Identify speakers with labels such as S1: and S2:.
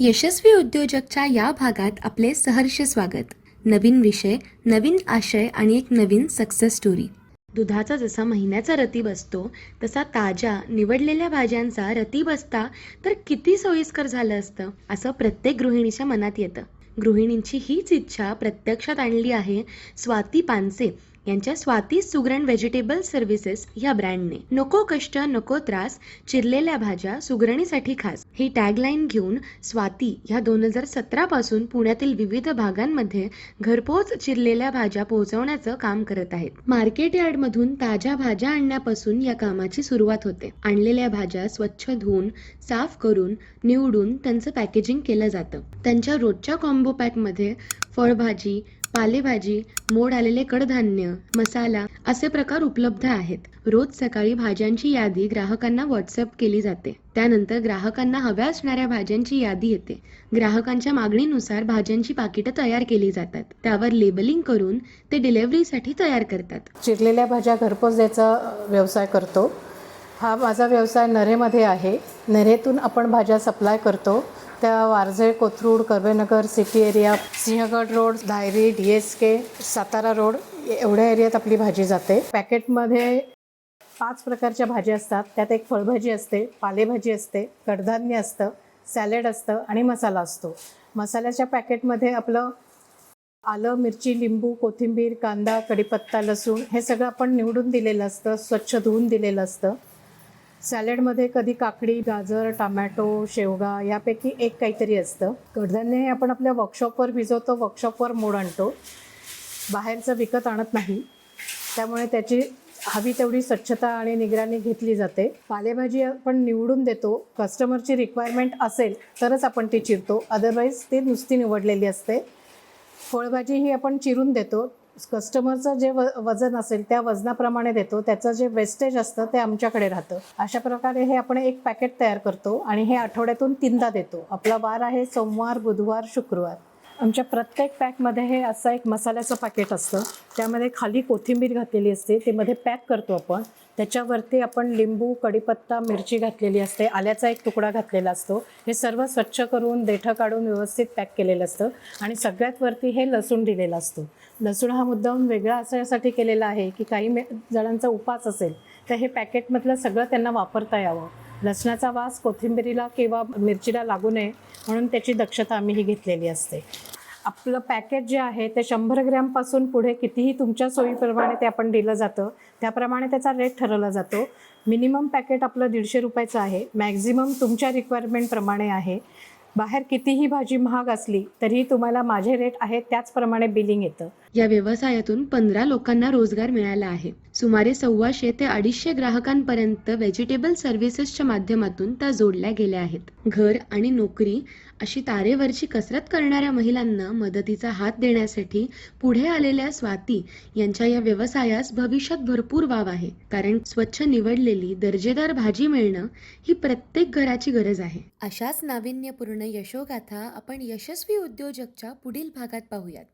S1: यशस्वी उद्योजकच्या या भागात आपले सहर्ष स्वागत. नवीन विषय नवीन आशय आणि एक नवीन सक्सेस स्टोरी दुधाचा जसा महिन्याचा रती बसतो तसा ताज्या निवडलेल्या भाज्यांचा रती बसता तर किती सोयीस्कर झालं असतं असं प्रत्येक गृहिणीच्या मनात येतं. गृहिणींची हीच इच्छा प्रत्यक्षात आणली आहे स्वाती पानसे यांच्या स्वाती सुगरण व्हेजिटेबल सर्व्हिसेस या ब्रँडने नको कष्ट नको त्रास चिरलेल्या भाज्या सुगरणीसाठी खास. ही टॅगलाईन घेऊन स्वाती ह्या दोन हजार सतरा पासून पुण्यातील विविध भागांमध्ये घरपोच चिरलेल्या भाज्या पोहोचवण्याचं काम करत आहेत. मार्केट यार्ड मधून ताज्या भाज्या आणण्यापासून या कामाची सुरुवात होते. आणलेल्या भाज्या स्वच्छ धुवून साफ करून निवडून त्यांचं पॅकेजिंग केलं जातं. त्यांच्या रोजच्या कॉम्बो पॅकमध्ये फळभाजी पालेभाजी मोड आलेले कडधान्य मसाला असे प्रकार उपलब्ध आहेत. रोज सकाळी भाज्यांची यादी ग्राहकांना व्हॉट्सअप केली जाते. त्यानंतर ग्राहकांना हव्या असणाऱ्या भाज्यांची यादी येते. ग्राहकांच्या मागणीनुसार भाज्यांची पाकिटं तयार केली जातात. त्यावर लेबलिंग करून ते डिलेव्हरीसाठी तयार करतात.
S2: चिरलेल्या भाज्या घरपोच द्यायचा व्यवसाय करतो. हा माझा व्यवसाय नरेमध्ये आहे. नरेतून आपण भाज्या सप्लाय करतो. त्या Warje Kothrud Karvenagar city area Sinhagad road Dhayari D S K Satara road एवढ्या एरियात आपली भाजी जाते. पॅकेटमध्ये पाच प्रकारच्या भाज्या असतात. त्यात एक फळभाजी असते पालेभाजी असते कडधान्य असतं सॅलेड असतं आणि मसाला असतो. मसाल्याच्या पॅकेटमध्ये आपलं आलं मिरची लिंबू कोथिंबीर कांदा कढीपत्ता लसूण हे सगळं आपण निवडून दिलेलं असतं स्वच्छ धुवून दिलेलं असतं. सॅलेडमध्ये कधी काकडी गाजर टमॅटो शेवगा यापैकी एक काहीतरी असतं. कडधान्य हे आपण आपल्या वर्कशॉपवर भिजवतो वर्कशॉपवर मोड आणतो. बाहेरचं विकत आणत नाही. त्यामुळे त्याची हवी तेवढी स्वच्छता आणि निगराणी घेतली जाते. पालेभाजी आपण निवडून देतो. कस्टमरची रिक्वायरमेंट असेल तरच आपण ती चिरतो. अदरवाईज ती नुसती निवडलेली असते. फळभाजी ही आपण चिरून देतो. कस्टमरचं जे व वजन असेल त्या वजनाप्रमाणे देतो. त्याचं जे वेस्टेज असतं ते आमच्याकडे राहतं. अशा प्रकारे हे आपण एक पॅकेट तयार करतो आणि हे आठवड्यातून तीनदा देतो. आपला वार आहे सोमवार बुधवार शुक्रवार. आमच्या प्रत्येक पॅकमध्ये हे असं एक मसाल्याचं पॅकेट असतं. त्यामध्ये खाली कोथिंबीर घातलेली असते. ते मध्ये पॅक करतो आपण. त्याच्यावरती आपण लिंबू कढीपत्ता मिरची घातलेली असते. आल्याचा एक तुकडा घातलेला असतो. हे सर्व स्वच्छ करून देठं काढून व्यवस्थित पॅक केलेलं असतं. आणि सगळ्यात वरती हे लसूण दिलेला असतो. लसूण हा मुद्दाहून वेगळा असण्यासाठी केलेला आहे की काही मे जणांचा उपास असेल तर हे पॅकेटमधलं सगळं त्यांना वापरता यावं. लसणाचा वास कोथिंबिरीला किंवा मिरचीला लागू नये म्हणून त्याची दक्षता आम्ही ही घेतलेली असते. आपलं पॅकेट जे आहे ते शंभर ग्रॅमपासून पुढे कितीही तुमच्या सोयीप्रमाणे ते आपण दिलं जातं त्याप्रमाणे त्याचा रेट ठरवला जातो. मिनिमम पॅकेट आपलं दीडशे रुपयाचं आहे. मॅक्झिमम तुमच्या रिक्वायरमेंटप्रमाणे आहे. बाहेर कितीही भाजी महाग असली तरीही तुम्हाला माझे रेट आहेत त्याचप्रमाणे बिलिंग येतं.
S1: या व्यवसायातून पंधरा लोकांना रोजगार मिळाला आहे. सुमारे सव्वाशे ते अडीचशे ग्राहकांपर्यंत व्हेजिटेबल सर्व्हिसेसच्या माध्यमातून त्या जोडल्या गेल्या आहेत. घर आणि नोकरी अशी तारेवरची कसरत करणाऱ्या महिलांना मदतीचा हात देण्यासाठी पुढे आलेल्या स्वाती यांच्या या व्यवसायास भविष्यात भरपूर वाव आहे. कारण स्वच्छ निवडलेली दर्जेदार भाजी मिळणं ही प्रत्येक घराची गरज आहे. अशाच नाविन्यपूर्ण यशोगाथा आपण यशस्वी उद्योजकच्या पुढील भागात पाहूयात.